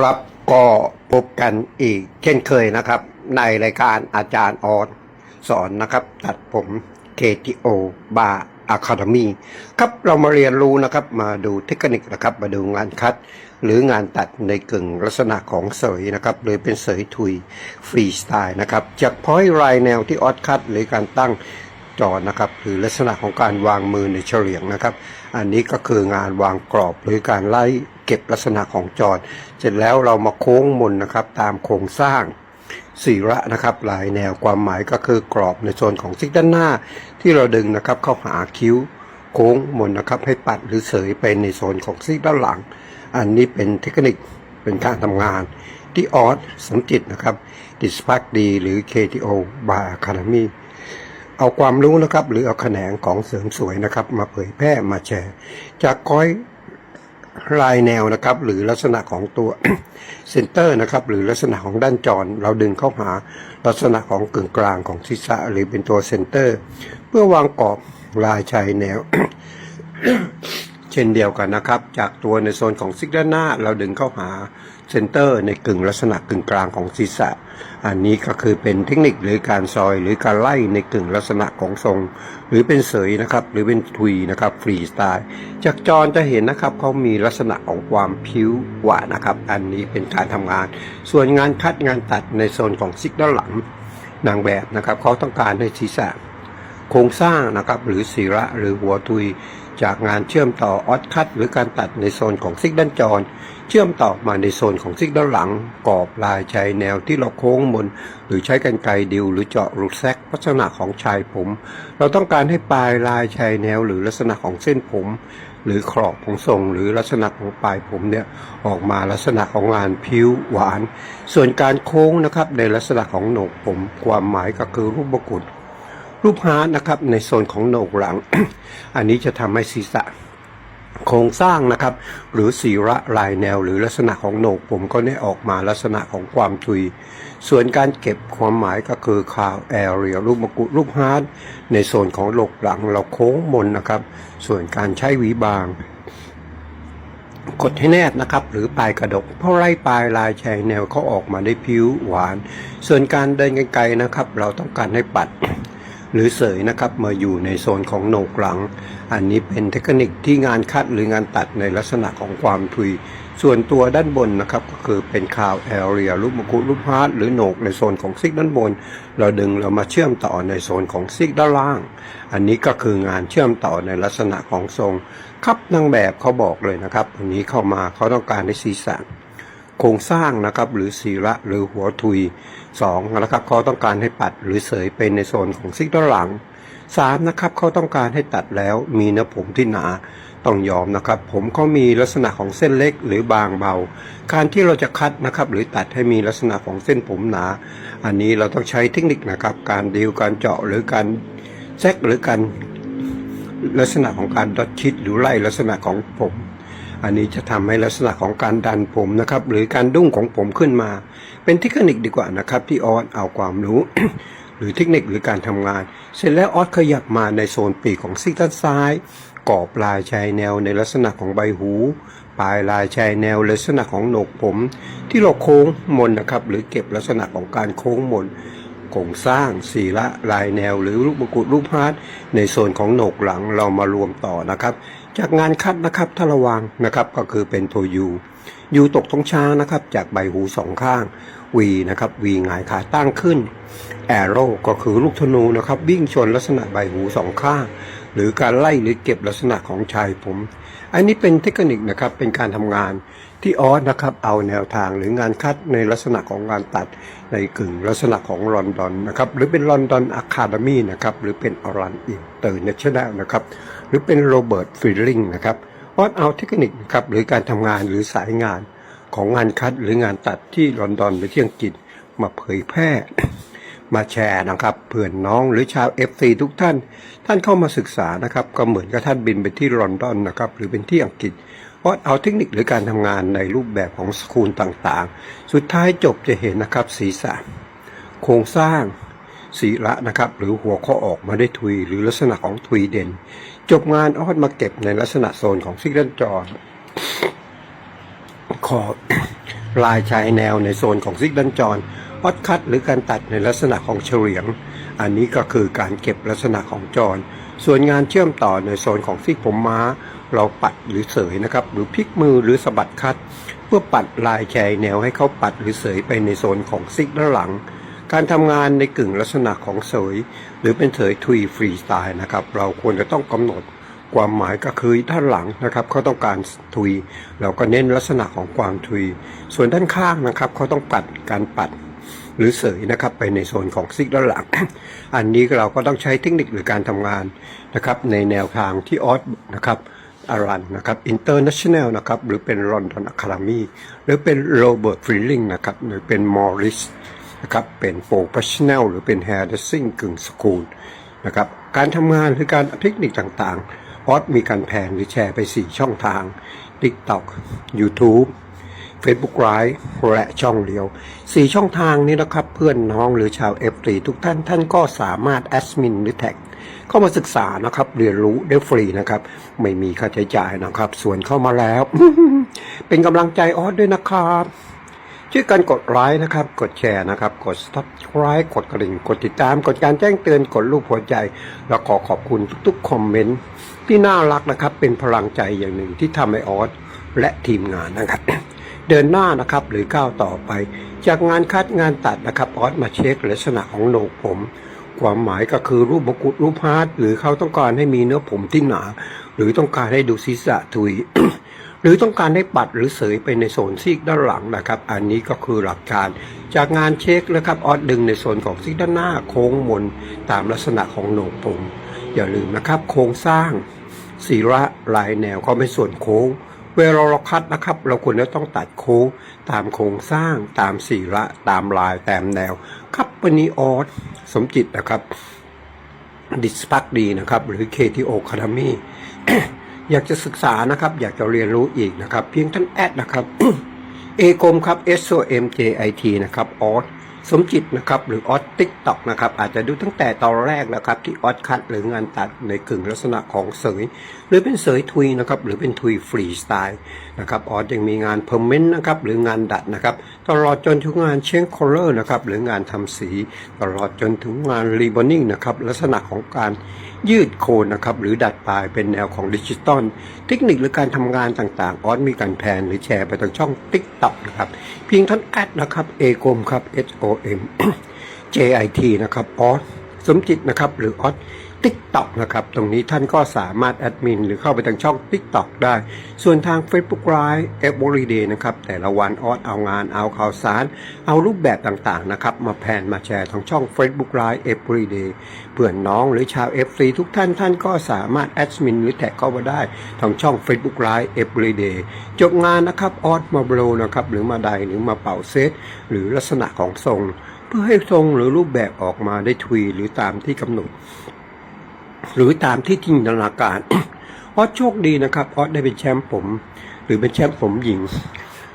ครับก็พบกันอีกเช่นเคยนะครับ ในรายการอาจารย์ออสสอนนะครับ ตัดผม KTO Bar Academy ครับเรามาเรียนรู้นะครับมาดูเทคนิคนะครับ มาดูงานคัด หรืองานตัดในกึ่งลักษณะของเสยนะครับหรือเป็นเสยทุยฟรีสไตล์นะครับ จากพอยรายแนวที่ออสคัด หรือการตั้งจอนะครับหรือลักษณะของการวางมือในเฉลียงนะครับ อันนี้ก็คืองานวางกรอบหรือการไล่ เก็บลักษณะของจอเสร็จแล้วเรามาโค้งมนนะครับ ตามโครงสร้างสีระนะครับหลายแนวความหมายก็คือกรอบในโซนของซิกด้านหน้า ที่เราดึงนะครับเข้าหาคิ้วโค้งมนนะครับ ให้ปัดหรือเสยไปในโซนของซิกด้านหลัง อันนี้เป็นเทคนิคเป็นการทำงานที่ออสสัมจิตนะครับดิสพักดีหรือ KTO Bar Academy เอาความรู้นะครับ หรือเอาแขนงของเสริมสวยนะครับ มาเผยแพร่มาแชร์ จากก้อย ลายแนวนะครับ หรือลักษณะของตัวเซนเตอร์นะครับ หรือลักษณะของด้านจร เราดึงเข้าหาลักษณะของกึ่งกลางของศีรษะหรือเป็นตัวเซนเตอร์ เพื่อวางกรอบลายชายแนว เช่นเดียวกันนะครับ จากตัวในโซนของซิกด้านหน้า เราดึงเข้าหาเซนเตอร์ในกึ่งลักษณะกึ่งกลางของศีรษะ อันนี้ก็คือเป็นเทคนิคหรือการซอยหรือการไล่ในกึ่งลักษณะของทรง หรือเป็นเสยนะครับ หรือเป็นทุยนะครับฟรีสไตล์จากจรจะเห็นนะครับเขามีลักษณะของความผิวหวานะครับ อันนี้เป็นการทำงาน ส่วนงานคัดงานตัดในโซนของซิกด้านหลังนางแบบนะครับเขาต้องการให้ศีรษะโครงสร้างนะครับหรือศีระหรือหัวทุย จากงานเชื่อมต่อออสคัตหรือการตัดในโซนของซิกด้านจร เชื่อมต่อมาในโซนของซิกด้านหลัง กรอบลายชายแนวที่เราโค้งมน หรือใช้กันไกดิวหรือเจาะรูแซกลักษณะของชายผม เราต้องการให้ปลายลายชายแนวหรือลักษณะของเส้นผม หรือขอบของทรงหรือลักษณะของปลายผมเนี่ยออกมาลักษณะของงานผิวหวาน ส่วนการโค้งนะครับในลักษณะของโหนกผม ความหมายก็คือรูปมกุฎ รูปฮาร์ดนะครับในโซนของโหนกหลัง อันนี้จะทำให้ศีรษะโครงสร้างนะครับ หรือสีระลายแนวหรือลักษณะของโหนกผมก็ได้ออกมาลักษณะของความทุย ส่วนการเก็บความหมายก็คือคาวแอเรียรูปมกุฎรูปฮาร์ดในโซนของโหนกหลังเราโค้งมนนะครับ ส่วนการใช้หวีบางกดให้แนบนะครับ หรือปลายกระดก เพราะไล่ปลายลายชายแนวเขาออกมาได้ผิวหวาน ส่วนการเดินไกลๆนะครับ เราต้องการให้ปัด หรือเสยนะครับมาอยู่ในโซนของโหนกหลัง อันนี้เป็นเทคนิคที่งานคัดหรืองานตัดในลักษณะของความทุย ส่วนตัวด้านบนนะครับก็คือเป็นคาวแอเรียรูปมกุรูปฮาร์ดหรือโหนกในโซนของซิกด้านบน เราดึงเรามาเชื่อมต่อในโซนของซิกด้านล่าง อันนี้ก็คืองานเชื่อมต่อในลักษณะของทรง ครับนางแบบเขาบอกเลยนะครับอันนี้เข้ามาเขาต้องการให้ศีรษะ โครงสร้างนะครับหรือศีระหรือหัวทุยสองนะครับเขาต้องการให้ปัดหรือเสยไปในโซนของซิกด้านหลังสามนะครับเขาต้องการให้ตัดแล้วมีเนื้อผมที่หนาต้องยอมนะครับ ผมเขามีลักษณะของเส้นเล็กหรือบางเบา การที่เราจะคัดนะครับหรือตัดให้มีลักษณะของเส้นผมหนา อันนี้เราต้องใช้เทคนิคนะครับ การดีลการเจาะหรือการแซกหรือการลักษณะของการดอทชิดหรือไล่ลักษณะของผม อันนี้จะทำให้ลักษณะของการดันผมนะครับหรือการดุ้งของผมขึ้นมา เป็นเทคนิคดีกว่านะครับที่ออสเอาความรู้ หรือเทคนิคหรือการทำงาน เสร็จแล้วออสขยับมาในโซนปีกของซีกด้านซ้ายกรอบลายชายแนวในลักษณะของใบหู ปลายลายชายแนวลักษณะของโหนกผม ที่เราโค้งมนนะครับหรือเก็บลักษณะของการโค้งมน โครงสร้างสีละลายแนว หรือรูปมกุฎรูปฮาร์ดในโซนของโหนกหลังเรามารวมต่อนะครับ จากงานคัดนะครับถ้าระวังนะครับก็คือเป็นตัวยูยูตกตรงช้างนะครับ จากใบหูสองข้างวีนะครับวีหงายขาตั้งขึ้นแอโร่ก็คือลูกธนูนะครับ วิ่งชนลักษณะใบหูสองข้าง หรือการไล่หรือเก็บลักษณะของชายผม อันนี้เป็นเทคนิคนะครับเป็นการทำงาน ที่ออสนะครับเอาแนวทางหรืองานคัดในลักษณะของงานตัดในกึ่งลักษณะของลอนดอนนะครับหรือเป็นลอนดอนอะคาเดมีนะครับหรือเป็นออรันอินเตอร์เนชั่นแนลนะครับหรือเป็นโรเบิร์ตฟิลลิงนะครับออสเอาเทคนิคนะครับหรือการทำงานหรือสายงานของงานคัดหรืองานตัดที่ลอนดอนหรือที่อังกฤษมาเผยแพร่มาแชร์นะครับเพื่อนน้องหรือชาว FC ทุกท่าน ท่านเข้ามาศึกษานะครับ ก็เหมือนกับท่านบินไปที่ลอนดอนนะครับ หรือเป็นที่อังกฤษ เพราะเอาเทคนิคหรือการทำงานในรูปแบบของสคูลต่างๆ สุดท้ายจบจะเห็นนะครับศีรษะ โครงสร้างศีระนะครับหรือหัวข้อออกมาได้ทุยหรือลักษณะของทุยเด่น จบงานออดมาเก็บในลักษณะโซนของซิกเดนจอขอบลายชายแนวในโซนของซิกดันจรออดคัดหรือการตัดในลักษณะของเฉลียง อันนี้ก็คือการเก็บลักษณะของจรส่วนงานเชื่อมต่อในโซนของซิกผมม้า เราปัดหรือเสยนะครับ หรือพลิกมือหรือสะบัดคัด เพื่อปัดลายชายแนวให้เขาปัดหรือเสยไปในโซนของซิกด้านหลัง การทำงานในกึ่งลักษณะของเสย หรือเป็นเสยทุยฟรีสไตล์นะครับ เราควรจะต้องกำหนดความหมายก็คือด้านหลังนะครับเขาต้องการทุย เราก็เน้นลักษณะของความทุย ส่วนด้านข้างนะครับเขาต้องปัดการปัดหรือเสยนะครับไปในโซนของซิกด้านหลัง อันนี้เราก็ต้องใช้เทคนิคหรือการทำงานนะครับในแนวทางที่ออสนะครับ อารันนะครับอินเตอร์เนชั่นแนลนะครับ หรือเป็นลอนดอนอะคาเดมีหรือเป็นโรเบิร์ตฟรีลิงนะครับ หรือเป็นมอริสนะครับ เป็นโปรเฟชชั่นแนลหรือเป็นแฮร์ดซิ่งกึ่งสกูลนะครับ การทำงานหรือการเทคนิคต่างๆ ออสมีการแผนหรือแชร์ไป 4 ช่องทาง TikTok YouTube Facebook Live และช่องเดียว 4 ช่องทางนี้นะครับ เพื่อนน้องหรือชาว F3 ทุกท่านท่านก็สามารถแอดมินหรือแท็ก เข้ามาศึกษานะครับ เรียนรู้ได้ฟรีนะครับ ไม่มีค่าใช้จ่ายนะครับ ส่วนเข้ามาแล้ว เป็นกำลังใจออสด้วยนะครับช่วยกันกดไลค์นะครับ กดแชร์นะครับ กด subscribe กดกระดิ่ง กดติดตาม กดการแจ้งเตือน กดรูปหัวใจ แล้วขอขอบคุณทุกๆคอมเมนต์ที่น่ารักนะครับ เป็นพลังใจอย่างหนึ่งที่ทำให้ออสและทีมงานนะครับ เดินหน้านะครับหรือก้าวต่อไป จากงานคัดงานตัดนะครับออสมาเช็คลักษณะของโหนกผม ความหมายก็คือรูปมกุฎรูปฮาร์ดหรือเขาต้องการให้มีเนื้อผมที่หนา หรือต้องการให้ดูศีรษะทุย หรือต้องการให้ปัดหรือเสยไปในโซนซีกด้านหลังนะครับ อันนี้ก็คือหลักการ จากงานเช็คแล้วครับออสดึงในโซนของซีกด้านหน้าโค้งมนตามลักษณะของโหนกผม อย่าลืมนะครับ โครงสร้างศีระลายแนวเขาเป็นส่วนโค้ง เวลาเราคัดนะครับ เราควรจะต้องตัดโค้งตามโครงสร้างตามศีระตามลายตามแนว ครับวันนี้ออสสมจิตนะครับดิสพักดีนะครับ หรือ KTO Academy อยากจะศึกษานะครับ อยากจะเรียนรู้อีกนะครับ เพียงท่านแอดนะครับเอกมครับ S O M J I T นะครับออส สมจิตนะครับหรือออสติ๊กต็อกนะครับอาจจะดูตั้งแต่ตอนแรกนะครับที่ออสคัดหรืองานตัดในกึ่งลักษณะของเสยหรือเป็นเสยทุยนะครับหรือเป็นทุยฟรีสไตล์นะครับออสยังมีงานเพอร์เมนต์นะครับหรืองานดัดนะครับตลอดจนถึงงานเชงคอลเลอร์นะครับหรืองานทำสี ตลอดจนถึงงานรีบอนิ่งนะครับลักษณะของการ ยืดโคนนะครับหรือดัดปลายเป็นแนวของดิจิตอลเทคนิคหรือการทำงานต่างๆ ออสมีการแพนหรือแชร์ไปทางช่องติ๊กต็อกนะครับเพียงท่านแอดนะครับเอกมครับ H O M J I T นะครับออสสมจิตนะครับหรือออส ติ๊กต็อกนะครับ ตรงนี้ท่านก็สามารถแอดมิน หรือเข้าไปทางช่อง TikTok ได้ ส่วนทาง Facebook Live Everyday นะครับ แต่ละวันออสเอางานเอาข่าวสาร เอารูปแบบต่างๆนะครับ มาแพนมาแชร์ทางช่อง Facebook Live Everyday เพื่อนน้องหรือชาว FC ทุกท่านท่านก็สามารถแอดมิน หรือแท็กเข้ามาได้ทางช่อง Facebook Live Everyday จบงานนะครับออสมาโบรนะครับหรือมาใดหรือมาเป่าเซตหรือลักษณะของทรง เพื่อให้ทรงหรือรูปแบบออกมาได้ทวีหรือตามที่กำหนด หรือตามที่จินตนาการออสโชคดีนะครับออสได้เป็นแชมป์ผม หรือเป็นแชมป์ผมหญิง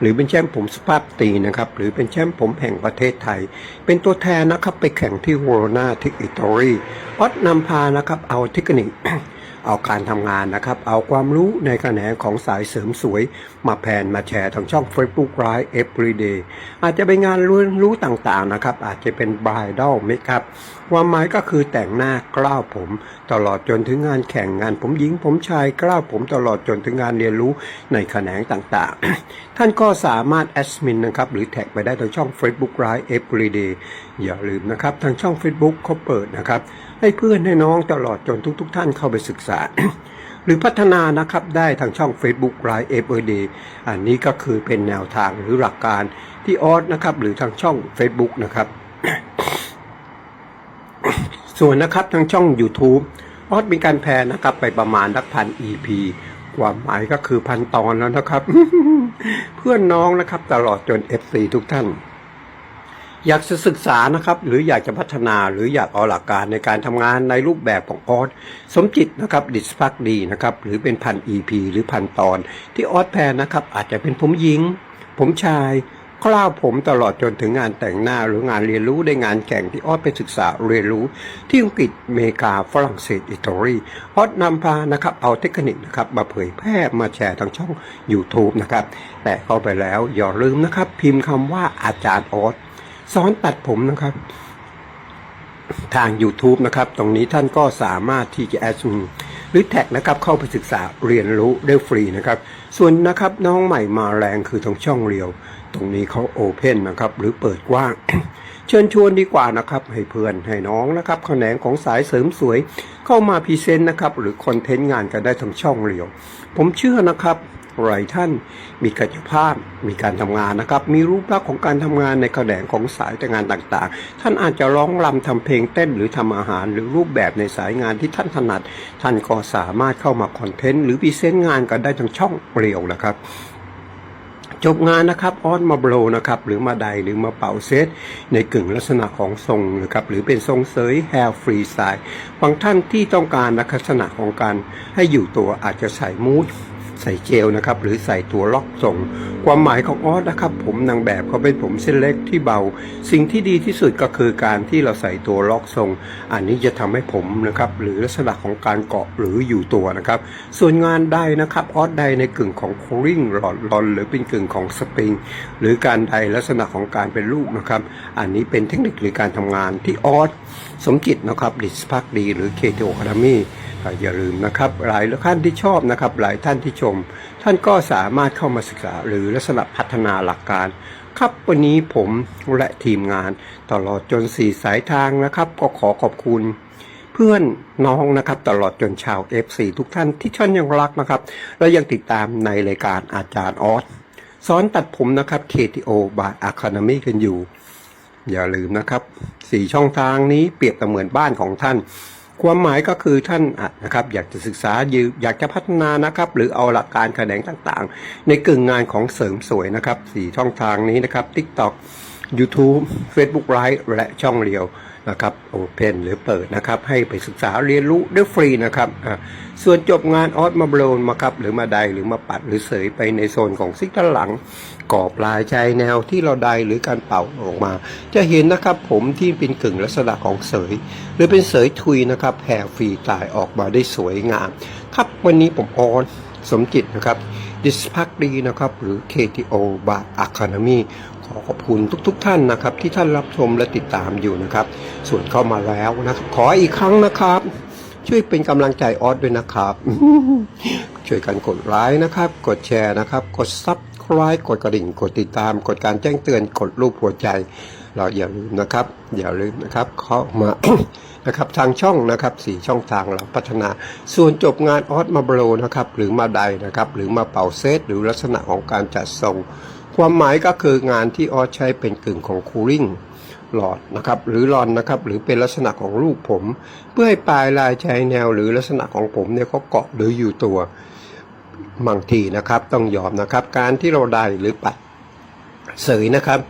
หรือเป็นแชมป์ผมสภาพตีนะครับ หรือเป็นแชมป์ผมแห่งประเทศไทย เป็นตัวแทนนะครับไปแข่งที่โวโรนาที่อิตาลีออสนำพานะครับเอาเทคนิค เอาการทำงานนะครับ เอาความรู้ในแขนงของสายเสริมสวย มาแพนมาแชร์ทางช่อง Facebook Live Everyday อาจจะเป็นงานรู้รู้ต่างๆนะครับ อาจจะเป็นบรายดอลไหมครับ ความหมายก็คือแต่งหน้ากล้าวผม ตลอดจนถึงงานแข่งงานผมหญิงผมชายกล้าวผมตลอดจนถึงงานเรียนรู้ในแขนงต่างๆ ท่านก็สามารถแอดมินนะครับหรือแท็กไปได้ทางช่อง Facebook Live Everyday อย่าลืมนะครับทางช่อง Facebook เขาเปิดนะครับ ให้เพื่อนให้น้องตลอดจนทุกๆท่านเข้าไปศึกษา หรือพัฒนานะครับได้ทางช่อง Facebook Live Everyday อันนี้ก็คือเป็นแนวทางหรือหลักการที่ออสนะครับ หรือทางช่อง Facebook นะครับ ส่วนนะครับทางช่อง YouTube ออสมีการแพนนะครับ ไปประมาณนักพัน EP ความหมายก็คือพันตอนแล้วนะครับ เพื่อนน้องนะครับ ตลอดจน FC ทุกท่าน อยากจะศึกษานะครับหรืออยากจะพัฒนาหรืออยากเอาหลักการในการทำงานในรูปแบบของออสสมจิตนะครับดิสพักดีนะครับหรือเป็นพัน EP หรือพันตอน ที่ออสแพนนะครับอาจจะเป็นผมหญิง ผมชายคร่าวผมตลอดจนถึงงานแต่งหน้าหรืองานเรียนรู้ได้งานแข่งที่ออสไปศึกษาเรียนรู้ ที่อังกฤษอเมริกาฝรั่งเศสอิตาลีออสนำพานะครับเอาเทคนิคนะครับมาเผยแพร่มาแชร์ทางช่อง YouTube นะครับแต่เข้าไปแล้วอย่าลืมนะครับพิมพ์คำว่าอาจารย์ออส สอนตัดผมนะครับ ทาง YouTube นะครับ ตรงนี้ท่านก็สามารถที่จะแอดมินหรือแท็กนะครับเข้าไปศึกษาเรียนรู้ได้ฟรีนะครับ ส่วนนะครับน้องใหม่มาแรงคือทางช่องเรียว ตรงนี้เขาโอเพนนะครับหรือเปิดกว้าง เชิญชวนดีกว่านะครับให้เพื่อนให้น้องนะครับแขนงของสายเสริมสวยเข้ามาพรีเซนต์นะครับหรือคอนเทนต์งานกันได้ทางช่องเรียว ผมเชื่อนะครับ หลายท่านมีกายภาพมีการทำงานนะครับ มีรูปลักษณ์ของการทำงานในแขนงของสายแต่งานต่างๆ ท่านอาจจะร้องรำทำเพลงเต้นหรือทำอาหาร หรือรูปแบบในสายงานที่ท่านถนัด ท่านก็สามารถเข้ามาคอนเทนต์หรือพรีเซนต์งานกันได้ทางช่องเรียวนะครับจบงานนะครับออนมาโบรนะครับหรือมาไดหรือมาเป่าเซตในกึ่งลักษณะของทรงนะครับหรือเป็นทรงเสยแฮร์ฟรีสไตล์บางท่านที่ต้องการลักษณะของการให้อยู่ตัวอาจจะใส่มูด ใส่เจลนะครับหรือใส่ตัวล็อกทรง ความหมายของออสนะครับผมนางแบบเขาเป็นผมเส้นเล็กที่เบา สิ่งที่ดีที่สุดก็คือการที่เราใส่ตัวล็อกทรง อันนี้จะทำให้ผมนะครับหรือลักษณะของการเกาะหรืออยู่ตัวนะครับส่วนงานใดนะครับออสใดในกึ่งของโคริงหลอดลอนหรือเป็นกึ่งของสปริงหรือการใดลักษณะของการเป็นลูกนะครับอันนี้เป็นเทคนิคหรือการทำงานที่ออสสมจิตนะครับดิสพักดี หรือเคทีอย่าลืมนะครับหลายท่านที่ชอบนะครับหลายท่านที่ชม ท่านก็สามารถเข้ามาศึกษาหรือลักษณะพัฒนาหลักการ ครับวันนี้ผมและทีมงานตลอดจนสี่สายทางนะครับ ก็ขอขอบคุณ เพื่อนน้องนะครับตลอดจนชาว F4 ทุกท่านที่ท่านยังรักนะครับ และยังติดตามในรายการอาจารย์ออสสอนตัดผมนะครับ KTO by Academy กันอยู่ อย่าลืมนะครับสี่ช่องทางนี้เปรียบเสมือนบ้านของท่าน ความหมายก็คือท่านนะครับอยากจะศึกษายือยากจะพัฒนานะครับ หรือเอาหลักการแขนงต่างๆ ในกึ่งงานของเสริมสวยนะครับสี่ช่องทางนี้นะครับ TikTok YouTube Facebook Live และช่องเรียวนะครับโอเพนหรือเปิดนะครับ ให้ไปศึกษาเรียนรู้ได้ฟรีนะครับอะส่วนจบงานออสมาโบรนมาครับ หรือมาใดหรือมาปัดหรือเสยไปในโซนของซิกด้านหลังกรอบลายชายแนวที่เราใดหรือการเป่าออกมา จะเห็นนะครับผมที่เป็นกึ่งลักษณะของเสย หรือเป็นเสยทุยนะครับแผ่ฟรีตายออกมาได้สวยงาม ครับวันนี้ผมออนสมจิตนะครับดิสพักดีนะครับ หรือ KTO บา Academy ขอขอบคุณทุกๆทท่านนะครับ ที่ท่านรับชมและติดตามอยู่นะครับ ส่วนเข้ามาแล้วนะครับ ขออีกครั้งนะครับ ช่วยเป็นกำลังใจออสด้วยนะครับ ช่วยกันกดไลค์นะครับ กดแชร์นะครับ กดซับสไครต์กดกระดิ่ง กดติดตาม กดการแจ้งเตือน กดรูปหัวใจ เราอย่าลืมนะครับ อย่าลืมนะครับเข้ามานะครับทางช่องนะครับสี่ช่องทางเราพัฒนา ส่วนจบงานออสมาโบรนะครับหรือมาไดนะครับหรือมาเป่าเซตหรือลักษณะของการจัดทรง ความหมายก็คืองานที่ออสใช้เป็นกึ่งของคูลิ่งหลอดนะครับหรือรอนนะครับหรือเป็นลักษณะของรูปผม เพื่อให้ปลายลายชายแนวหรือลักษณะของผมเนี่ยเขาเกาะหรืออยู่ตัวบางทีนะครับ ต้องยอมนะครับ การที่เราได้หรือปัดเสยนะครับ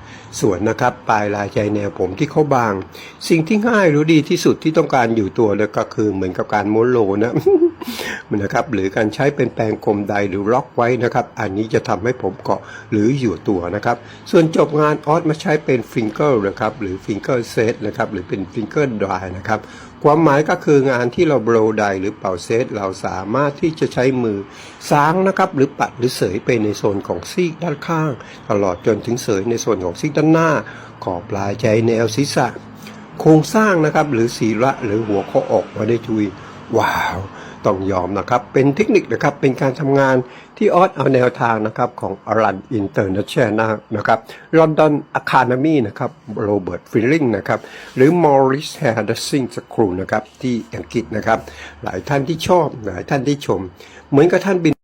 ส่วนนะครับปลายลายใจแนวผมที่เขาบาง สิ่งที่ง่ายหรือดีที่สุดที่ต้องการอยู่ตัวเลยก็คือเหมือนกับการม้วนโลนะนะครับหรือการใช้เป็นแปรงกลมใดหรือล็อกไว้นะครับ อันนี้จะทำให้ผมเกาะหรืออยู่ตัวนะครับ ส่วนจบงานออสมาใช้เป็นฟิงเกอร์นะครับหรือฟิงเกอร์เซตนะครับหรือเป็นฟิงเกอร์ดรายนะครับ ความหมายก็คืองานที่เราโบรไดหรือเป่าเซตเราสามารถที่จะใช้มือซ้างนะครับหรือปัดหรือเสยไปในโซนของซีกด้านข้าง ตลอดจนถึงเสยในโซนของซีกด้านหน้า ขอบปลายใจแนวศีรษะ โครงสร้างนะครับหรือศีระหรือหัวข้ออกมาได้ทุยว้าว ต้องยอมนะครับ เป็นเทคนิคนะครับ เป็นการทำงานที่ออสเอาแนวทางนะครับของอรันอินเตอร์เนชั่นแนลนะครับลอนดอนอะคาเดมีนะครับโรเบิร์ตฟิลลิงนะครับ หรือมอริสแฮร์ดซิงสครูนะครับ ที่อังกฤษนะครับ หลายท่านที่ชอบ หลายท่านที่ชม เหมือนกับท่านบิน